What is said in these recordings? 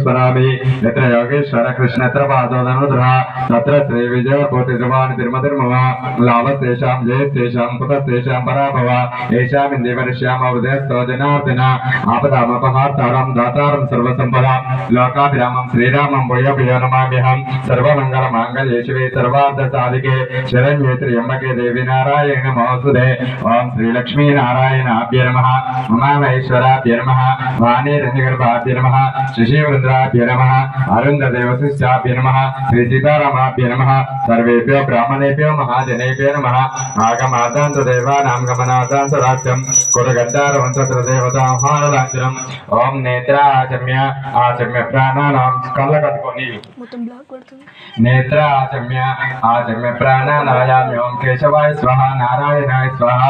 స్మరామి ఎత్ర యోగేశ్వర కృష్ణత్ర పాదోధనుధరా తత్ర శ్రీ విజయ కోటి ధ్రువాన్ తిరుమతిర్మవ లాభశేషాం జయశేషాం పుతశేషాం పరాభవ ఏషామింది పరిశ్యామ హృదయస్థో జనార్దన ఆపదామపహార్తారం దాతారం సర్వసంపద లోకాభిరామం శ్రీరామం భూయ భూయ నమామ్యహం సర్వమంగళ మాంగళ్యేశివే సర్వార్థ శిశీవృద్రాభ్య నమ అరుంధదేవశిష్యాభ్య నమ శ్రీ సీతారామాభ్య నమ సర్వేభ్యో బ్రాహ్మణేభ్యో మహాజనేభ్యో నమ ఆగమాదాంత దేవానాం గమనాదాంత రాజ్యం కురగద్దారవంతత్ర దేవతాహారాజ్యం ఓం నేత్రాచమ్య ఆచమ్య ప్రాణానాం కళ్ళ కట్టుకొని నేత్ర ఆచమ్య ఆచమ్య ప్రాణానాయామి ఓం కేశవాయ స్వహ నారాయణాయ స్వహ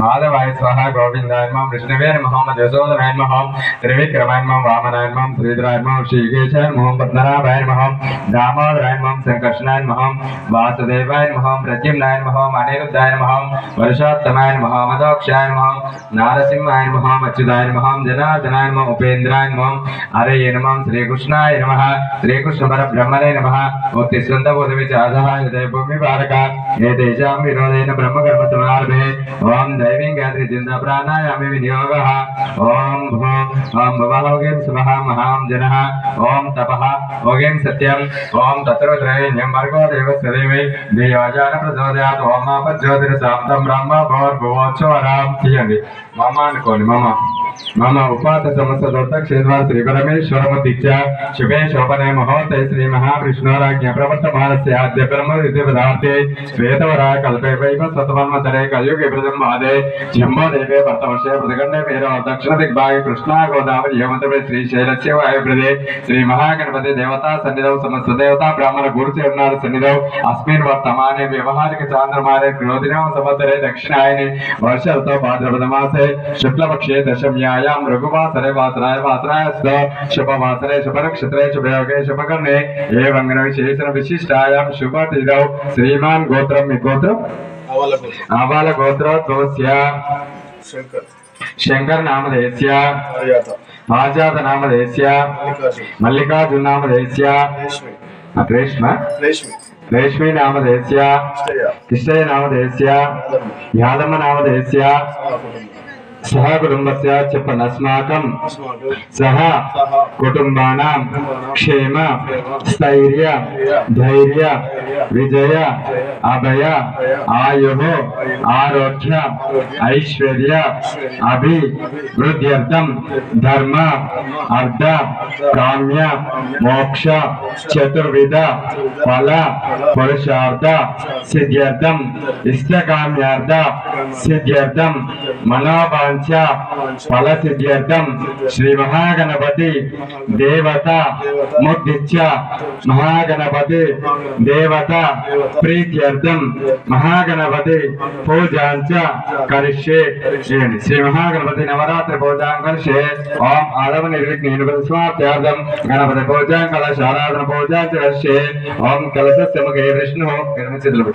మాధవాయ స్వహ గోవిందాయ మం విష్ణువే నమః యశోదనాయ నమః త్రివిక్రమాయ నమః వామనాయ నమః महम श्रीधराय महम पद्मनाभाय महम दामोदराय महम संकर्षणाय महम वासुदेवाय महम प्रद्युम्नाय महम अनिरुद्धाय महम वर्षोत्तमाय महम महम नारसिंहाय महम अच्युताय महम जनार्दनाय महम उपेन्द्राय महम हरे नम श्रीकृष्णाय नम श्रीकृष्ण परब्रह्मणे नमः भक्ति स्कन्दबोधविच आधाय हृदय भूमि विरोधेन गायत्री भो ఓగేం శుభః మహాం జనః ఓం తపః ఓగేం సత్యం ఓం తత్రత్రయం భర్గో దేవస్య దేవై దేవాజాన ప్రచోదయాత్ ఓం ఆపజ్యోతిరసాంతం బ్రహ్మ భోర్భువోత్సవరాం తీయండి మమ్మ అనుకోండి మమ్మ మమ ఉపాత సమస్త దత్త క్షేత్ర శ్రీ పరమేశ్వరమతిచ్చ శుభే శోభనే మహోతే శ్రీ మహావిష్ణురాజ్ఞ ప్రవర్తమానస్య ఆద్య పరమ విద్య పదార్థే శ్వేతవరా కల్పే వైవ సతమన్మతరే కలియుగే ప్రథమ మాదే జంబో దేవే భర్తవర్షే ప్రతిగండే పేరు దక్షిణ దిగ్భాగే కృష్ణా గోదావరి యమతవే శ్రీశైలస్య వాయుప్రదే శ్రీ మహాగణపతి దేవతా సన్నిధౌ సమస్త దేవతా బ్రాహ్మణ గురు చరణాల సన్నిధౌ అస్మిన్ వర్తమానే వ్యవహారిక చాంద్రమానే క్రోధినవ సంవత్సరే దక్షిణాయనే వర్ష ఋతౌ భాద్రపద మాసే శుక్లపక్షే దశమ్యాయాం రఘువాసరే వాసరాయ వాసరాయస్త శుభవాసరే శుభనక్షత్రే శుభయోగే శుభకర్ణే ఏవం గణ విశేషణ విశిష్టాయాం శుభతిథౌ శ్రీమాన్ గోత్రం మీ గోత్రం అవలకు ఆబాల గోత్రోద్భవస్య శంకర్ శంకర్ నామధేయస్య ఆర్యాత ఆజాత నామధేయస్య మల్లికార్జున్ మల్లికార్జున నామధేయస్య రేష్మి రేష్మ ఇష్టయ్య కిష్టయ నామధేయస్య యాదమ్మ నామధేయస్య సహ కుటుంబం సహ కుటుంబస్య చెప్పండి అస్మాకం సహ. కుటుంబానాం క్షేమ స్థైర్య ధైర్య విజయ అభయ ఆయు ఆరోగ్య ఐశ్వర్య అభివృద్ధ్యర్థం ధర్మ అర్థ కామ్య మోక్ష చతుర్విధ ఫల పురుషార్థ సిద్ధ్యర్థం ఇష్టకామ్యార్థ సిద్ధ్యర్థం మనోవాంఛ ఫల సిద్ధ్యర్థం శ్రీ మహాగణపతి దేవత ముద్దిచ్చ. మహాగణపతి దేవత ప్రీత్యర్థం. మహాగణపతి పూజాంచ కరిష్యే. శ్రీ మహాగణపతి నవరాత్రి పూజాం కరిష్యే. ఓం ఆదవ నిర్విఘ్న స్వార్థార్థం గణపతి పూజాం కలశ ఆరాధన పూజాంచ కరిష్యే. ఓం కలశస్య ముఖే విష్ణు. ఎడమ.